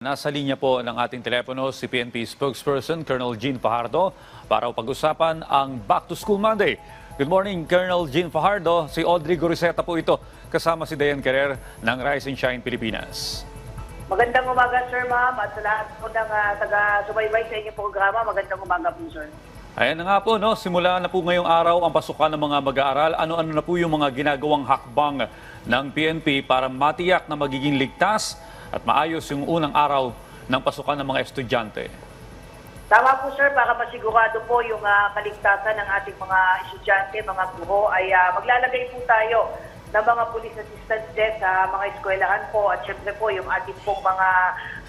Nasa linya po ng ating telepono si PNP spokesperson Colonel Jean Fajardo para pag-usapan ang Back to School Monday. Good morning, Colonel Jean Fajardo. Si Audrey Goriseta po ito, kasama si Dayan Carrer ng Rise and Shine Pilipinas. Magandang umaga, sir, ma'am, at sa lahat po ng uh, taga-subaybay sa inyong programa, magandang umaga po, sir. Ayan na nga po, no? simula na po ngayong araw ang pasukan ng mga mag-aaral. Ano-ano na po yung mga ginagawang hakbang ng PNP para matiyak na magiging ligtas at maayos yung unang araw ng pasukan ng mga estudyante. Tama po, sir, para masigurado po yung ah, kaligtasan ng ating mga estudyante, mga guro, ay ah, maglalagay po tayo ng mga police assistance desk sa mga eskwelahan po at syempre po yung ating pong mga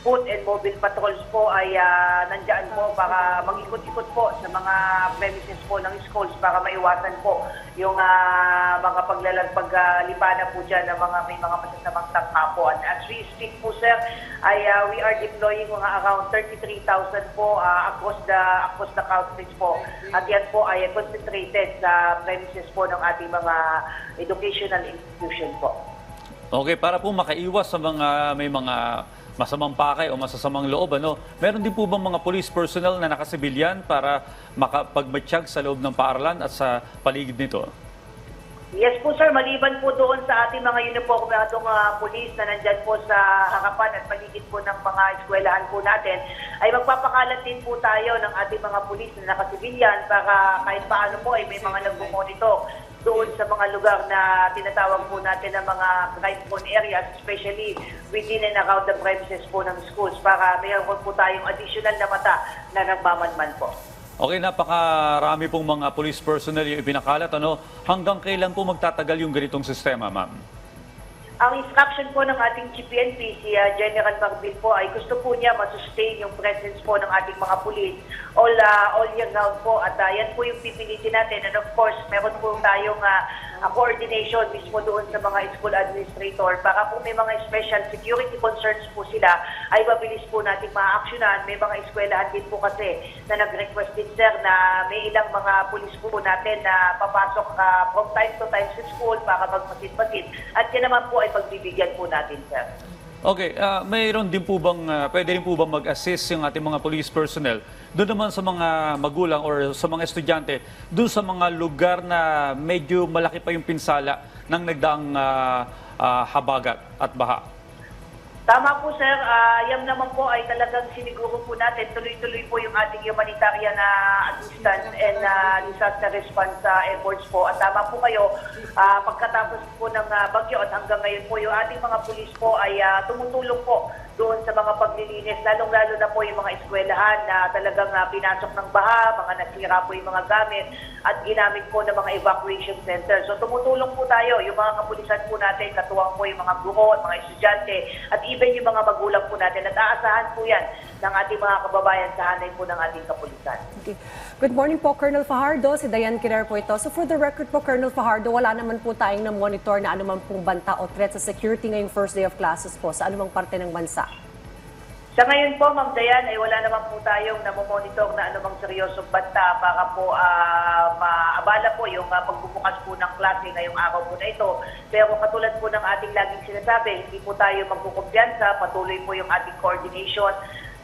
foot and mobile patrols po ay ah, nandyan po para mag-ikot-ikot po sa mga premises po ng schools para maiwasan po yung ah, mga paglalagpag ah, lipanan po dyan ng mga may mga masasamang tangka po. And as we speak po sir, ay ah, we are deploying mga around 33,000 po ah, across the across the country po. At yan po ay concentrated sa premises po ng ating mga educational institution po. Okay, para po makaiwas sa mga may mga masamang pakay o masasamang loob, ano, meron din po bang mga police personnel na nakasibilyan para makapagmatsyag sa loob ng paaralan at sa paligid nito? Yes po sir, maliban po doon sa ating mga uniformadong uh, pulis na nandyan po sa harapan at paligid po ng mga eskwelahan po natin, ay magpapakalat din po tayo ng ating mga pulis na nakasibilyan para kahit paano po ay may mga nagmumonitor doon sa mga lugar na tinatawag po natin ng mga crime-prone areas, especially within and around the premises po ng schools para mayroon po tayong additional na mata na nagmamanman po. Okay, napakarami pong mga police personnel yung ipinakalat. Ano, hanggang kailan po magtatagal yung ganitong sistema, ma'am? Ang instruction po ng ating GPNP, si uh, General Marbil po, ay gusto po niya masustain yung presence po ng ating mga pulis all, uh, all year round po. At uh, yan po yung pipilitin natin. And of course, meron po tayong uh, coordination mismo doon sa mga school administrator para kung may mga special security concerns po sila, ay mabilis po natin ma-actionan. May mga eskwelahan din po kasi na nag-request din, sir, na may ilang mga pulis po natin na papasok uh, from time to time sa school para magpasit-pasit. At yan naman po ay pagbibigyan po natin, sir. Okay, ah, mayroon din po bang, ah, pwede rin po bang mag-assist yung ating mga police personnel doon naman sa mga magulang or sa mga estudyante, doon sa mga lugar na medyo malaki pa yung pinsala ng nagdaang ah, ah, habagat at baha? Tama po sir, Ah, yan naman po ay talagang siniguro po natin tuloy-tuloy po yung ating humanitarian na assistance and ah, disaster response sa efforts po. At tama po kayo, ah, pagkatapos po ng ah, bagyo at hanggang ngayon po yung ating mga pulis po ay ah, tumutulong po doon sa mga paglilinis, lalong-lalo na po yung mga eskwelahan na talagang ah, pinasok ng baha, mga nasira po yung mga gamit at ginamit po ng mga evacuation center. So tumutulong po tayo, yung mga kapulisan po natin, katuwang po yung mga guro at mga estudyante at even yung mga magulang po natin at aasahan po yan ng ating mga kababayan sa hanay po ng ating kapulisan. Okay. Good morning po, Colonel Fajardo. Si Diane Kirer po ito. So for the record po, Colonel Fajardo, wala naman po tayong na-monitor na anumang pong banta o threat sa security ngayong first day of classes po sa anumang parte ng bansa. Sa ngayon po, Ma'am Dayan, ay wala naman po tayong namomonitor na anumang seryosong banta para po ah, maabala po yung ah, pagbubukas po ng klase ngayong araw po na ito. Pero katulad po ng ating laging sinasabi, hindi po tayo magkukumpiyansa, patuloy po yung ating coordination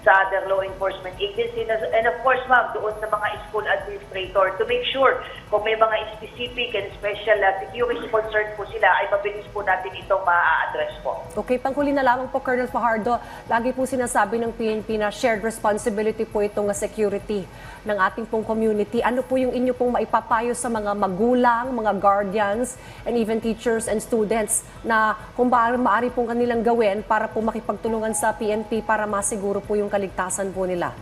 sa other law enforcement agency and of course ma'am doon sa mga school administrator to make sure kung may mga specific and special uh, security concern po sila ay mabilis po natin itong ma-address po. Okay, panghuli na lamang po, Colonel Fajardo. Lagi po sinasabi ng PNP na shared responsibility po itong security ng ating pong community. Ano po yung inyo pong maipapayo sa mga magulang, mga guardians, and even teachers and students na kung ba maaari pong kanilang gawin para po makipagtulungan sa PNP para masiguro po yung kaligtasan po nila?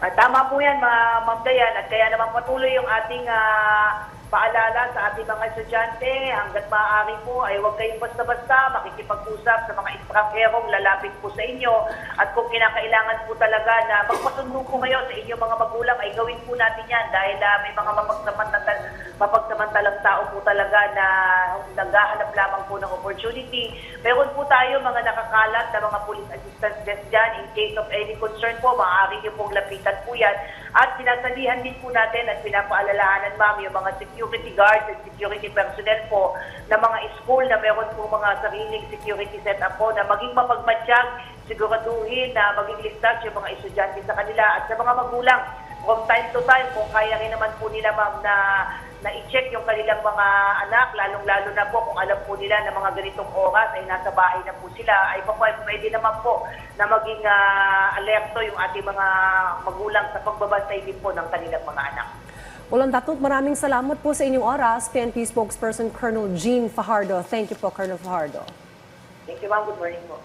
At tama po yan, Ma- Ma'am Dayan, at kaya naman patuloy yung ating ah, paalala sa ating mga estudyante. Hanggat maaari po ay huwag kayong basta-basta makikipag-usap sa mga estrangherong lalapit po sa inyo. At kung kinakailangan po talaga na magpasundo po kayo sa inyong mga magulang ay gawin po natin yan. Dahil ah, may mga mapagsamantalang, mapagsamantalang tao po talaga na naghahanap lamang po ng opportunity. Meron po tayo mga nakakalat na mga police assistance desk dyan in case of any concern po, maaari niyo pong lapitan po yan. At sinasalihan din po natin at pinapaalalahanan ma'am yung mga security guards at security personnel po na mga school na meron po mga sariling security setup po na maging mapagmatsyag siguraduhin na maging ligtas yung mga estudyante sa kanila at sa mga magulang from time to time kung kaya rin naman po nila ma'am na na i-check yung kanilang mga anak, lalong-lalo na po kung alam po nila na mga ganitong oras ay nasa bahay na po sila, ay pa pwede naman po na maging ah, alerto yung ating mga magulang sa pagbabantay din po ng kanilang mga anak. Walang datot, maraming salamat po sa inyong oras. PNP spokesperson Colonel Jean Fajardo. Thank you po, Colonel Fajardo. Thank you ma'am, good morning po.